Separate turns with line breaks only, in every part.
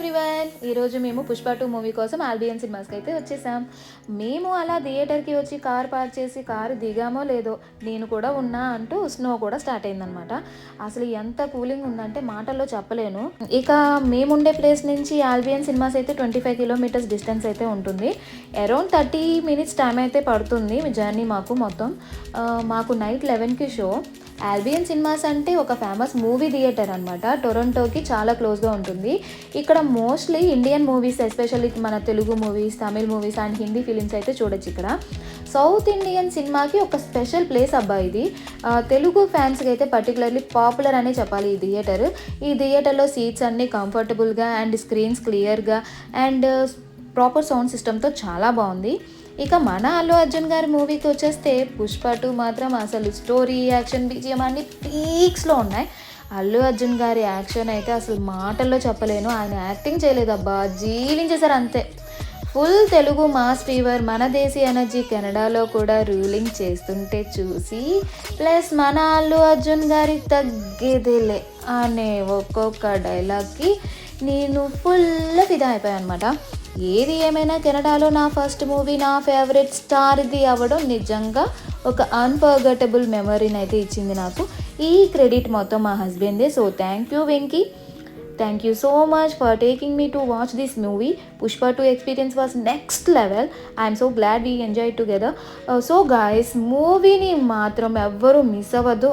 Everyone. ఈరోజు మేము Pushpa two movie కోసం ఆల్బియన్ సినిమాస్కి అయితే వచ్చేసాం. మేము అలా థియేటర్కి వచ్చి కార్ పార్క్ చేసి కారు దిగామో లేదో నేను కూడా ఉన్నా అంటూ స్నో కూడా స్టార్ట్ అయిందనమాట అసలు ఎంత కూలింగ్ ఉందంటే మాటల్లో చెప్పలేను. ఇక మేముండే ప్లేస్ నుంచి ఆల్బియన్ సినిమాస్ అయితే ట్వంటీ ఫైవ్ కిలోమీటర్స్ డిస్టెన్స్ అయితే ఉంటుంది. అరౌండ్ థర్టీ మినిట్స్ టైం అయితే పడుతుంది జర్నీ మాకు మొత్తం. మాకు నైట్ లెవెన్కి షో ఆల్బియన్ సినిమాస్ అంటే ఒక ఫేమస్ మూవీ థియేటర్ అనమాట టొరంటోకి చాలా క్లోజ్గా ఉంటుంది. ఇక్కడ మోస్ట్లీ ఇండియన్ మూవీస్ ఎస్పెషల్లీ మన Telugu movies Tamil movies and Hindi films అయితే చూడొచ్చు ఇక్కడ. సౌత్ ఇండియన్ సినిమాకి ఒక స్పెషల్ ప్లేస్ అబ్బా ఇది. తెలుగు ఫ్యాన్స్కి అయితే పర్టికులర్లీ పాపులర్ అనే చెప్పాలి ఈ థియేటర్ ఈ థియేటర్లో సీట్స్ అన్నీ కంఫర్టబుల్గా అండ్ స్క్రీన్స్ క్లియర్గా అండ్ ప్రాపర్ సౌండ్ సిస్టమ్తో చాలా బాగుంది. ఇక మన అల్లు అర్జున్ గారి మూవీకి వచ్చేస్తే పుష్ప టూ మాత్రం అసలు స్టోరీ యాక్షన్ బీజిఎం అన్ని పీక్స్లో ఉన్నాయి. అల్లు అర్జున్ గారి యాక్షన్ అయితే అసలు మాటల్లో చెప్పలేను. ఆయన యాక్టింగ్ చేయలేదబ్బా జీవించేశారు అంతే. ఫుల్ తెలుగు మాస్ ఫీవర్ మన దేశీ ఎనర్జీ కెనడాలో కూడా రూలింగ్ చేస్తుంటే చూసి ప్లస్ మన అల్లు అర్జున్ గారి తగ్గేదేలే అనే ఒక్కొక్క డైలాగ్కి నేను ఫుల్ ఫిదా అయిపోయాను అనమాట ఏది ఏమైనా కెనడాలో నా ఫస్ట్ మూవీ నా ఫేవరెట్ స్టార్ది అవ్వడం నిజంగా ఒక అన్ఫర్గటబుల్ మెమరీని అయితే ఇచ్చింది నాకు. ఈ క్రెడిట్ మొత్తం మా హస్బెండే so thank you Venky. Thank you so much for taking me to watch this movie Pushpa two experience was next level I'm so glad we enjoy together so guys మూవీని మాత్రం ఎవ్వరూ మిస్ అవ్వద్దు.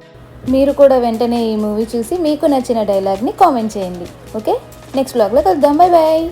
మీరు కూడా వెంటనే ఈ మూవీ చూసి మీకు నచ్చిన డైలాగ్ని కామెంట్ చేయండి. ఓకే నెక్స్ట్ బ్లాగ్లో కలుద్దాం. Bye bye